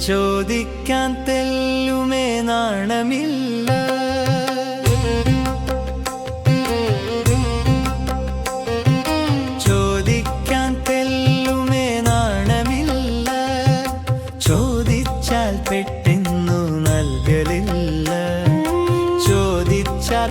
ചോദിക്കാൻ തെല്ലുമേ നാണമില്ല. ചോദിക്കാൻ തെല്ലുമേ നാണമില്ല. ചോദിച്ചാൽ പെട്ടെന്നു നൽകലില്ല. ചോദിച്ചാൽ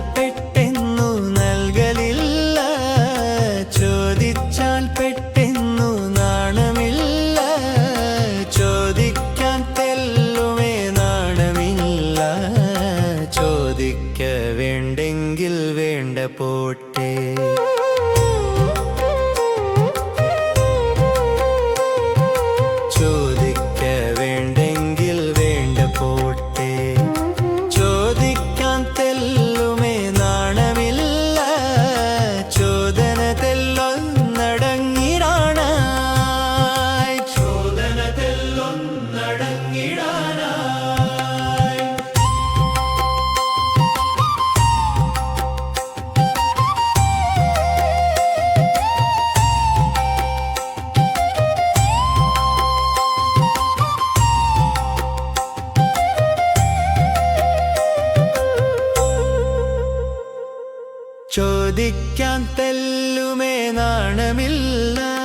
போட்டே ചോദിക്കാൻ തെല്ലുമേ നാണമില്ല.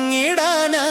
അരങ്ങിടാനാ